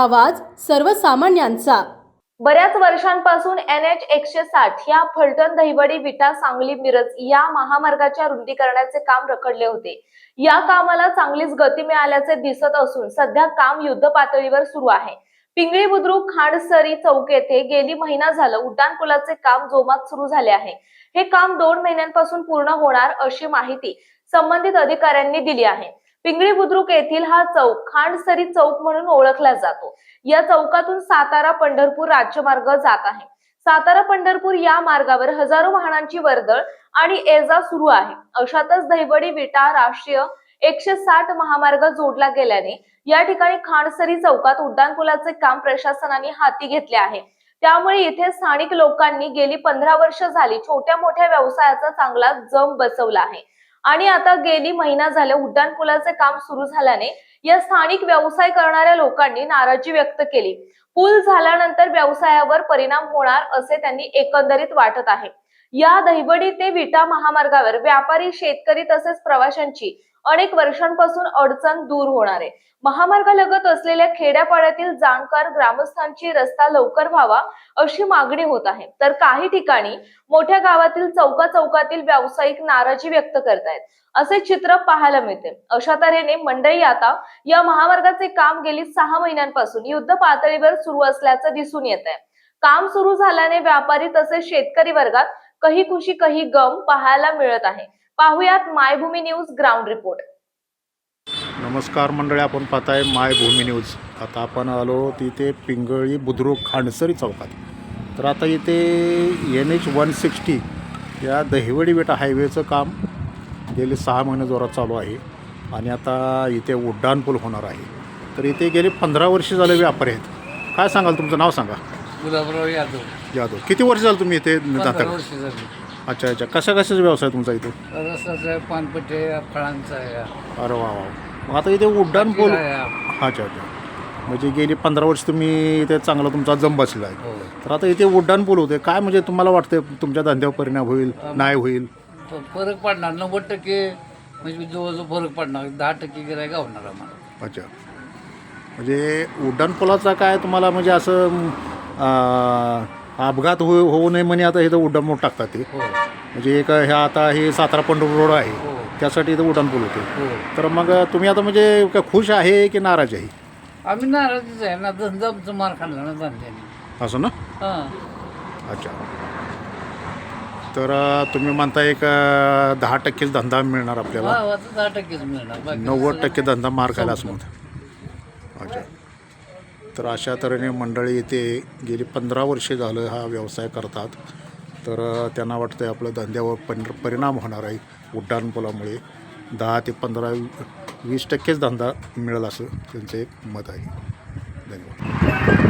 आवाज सर्वसामान्यांचा. बऱ्याच वर्षांपासून एन एच एकशे साठ या फलटण दहिवडी विटा सांगली मिरज या महामार्गाच्या रुंदीकरणाचे काम रखडले होते. या कामाला चांगलीच गती मिळाल्याचे दिसत असून सध्या काम युद्ध पातळीवर सुरू आहे. पिंगळी बुद्रुक खांडसरी चौक येथे गेली महिना झालं उड्डाणपुलाचे काम जोमात सुरू झाले आहे. हे काम दोन महिन्यांपासून पूर्ण होणार अशी माहिती संबंधित अधिकाऱ्यांनी दिली आहे. पिंगळी बुद्रुक येथील हा चौक खांडसरी चौक म्हणून ओळखला जातो. या चौकातून सातारा पंढरपूर राज्यमार्ग जात आहे. सातारा पंढरपूर या मार्गावर हजारो वाहनांची वर्दळ आणि एजा सुरू आहे. अशातच दहिवडी विटा राष्ट्रीय एकशे साठ महामार्ग जोडला गेल्याने या ठिकाणी खांडसरी चौकात उड्डाणपुलाचे काम प्रशासनाने हाती घेतले आहे. त्यामुळे इथे स्थानिक लोकांनी गेली पंधरा वर्ष झाली छोट्या मोठ्या व्यवसायाचा चांगला जम बसवला आहे. आणि आता गेली महिना झाले उड्डाणपुलाचे काम सुरू झाल्याने या स्थानिक व्यवसाय करणाऱ्या लोकांनी नाराजी व्यक्त केली. पूल झाल्यानंतर व्यवसायावर परिणाम होणार असे त्यांनी एकंदरीत वाटत आहे. या दहिवडी ते विटा महामार्गावर व्यापारी शेतकरी तसेच प्रवाशांची अनेक वर्षांपासून अडचण दूर होणार आहे. महामार्गालगत असलेल्या खेड्यापाड्यातील जाणकार ग्रामस्थांची रस्ता लवकर व्हावा अशी मागणी होत आहे. तर काही ठिकाणी मोठ्या गावातील चौका चौकातील व्यावसायिक नाराजी व्यक्त करतायत. असे चित्र पाहायला मिळते. अशा तऱ्हेने मंडळी आता या महामार्गाचे काम गेली सहा महिन्यांपासून युद्ध पातळीवर सुरू असल्याचं दिसून येत आहे काम सुरू झाल्याने व्यापारी तसेच शेतकरी वर्गात कही खुशी कही गम पाहायला मिळत आहे. पाहुयात मायभूमी न्यूज ग्राउंड रिपोर्ट. नमस्कार मंडळी आपण पाहताय मायभूमी न्यूज. आता आपण आलो तिथे पिंगळी बुद्रुक खांडसरी चौकात. तर आता इथे एन एच वन सिक्स्टी या दहिवडी बेटा हायवेचं काम गेले सहा महिने जोरात चालू आहे आणि आता इथे उड्डाणपूल होणार आहे. तर इथे गेले पंधरा वर्ष झाले व्यापारी आहेत. काय सांगाल तुमचं? नाव सांगा. गुलाबराव यादव. यादव. किती वर्ष झालं तुम्ही इथे पंधरा जाता वर्ष झाली. अच्छा अच्छा. कशा कशाचा व्यवसाय तुमचा इथे? रसाचं आहे पानपट्टे आहे, फळांचा आहे. अरे वा वा. मग आता इथे उड्डाणपूल आहे, अच्छा अच्छा. म्हणजे गेली पंधरा वर्ष तुम्ही इथे चांगला तुमचा जम बसला आहे. हो. तर आता इथे उड्डाण पूल होते. काय म्हणजे तुम्हाला वाटतं तुमच्या धंद्यावर परिणाम होईल नाही होईल? फ- फरक पडणार. नव्वद टक्के म्हणजे जवळजवळ फरक पडणार. दहा टक्के गिरायक होणार आम्हाला. अच्छा. म्हणजे उड्डाण पुलाचा काय तुम्हाला म्हणजे असं अपघात हो होऊ नये म्हणे आता इथं उड्डाण पूल टाकतात ते. हो. म्हणजे एक ह्या आता हे सातारा पंढरपूर रोड आहे. हो. त्यासाठी इथं उड्डाण पूल होते. हो. तर मग तुम्ही आता म्हणजे काय खुश आहे की नाराज आहे? आम्ही नाराजच आहे ना. धंदा आमचा मार खाल्ला ना धंद्याने असं ना? हां. अच्छा. तर अं, तुम्ही म्हणता एक अं, दहा टक्केच धंदा मिळणार आपल्याला. हा दहा टक्केच मिळणार. बाकी नव्वद टक्के धंदा मार खायला असं म्हणतात. अच्छा. तर अशा तऱ्हेने मंडळी इथे गेली पंधरा वर्षे झालं हा व्यवसाय करतात. तर त्यांना वाटतं आहे आपलं धंद्यावर पण परिणाम होणार आहे उड्डाणपुलामुळे दहा ते पंधरा वीस टक्केच धंदा मिळेल असं त्यांचं एक मत आहे. धन्यवाद.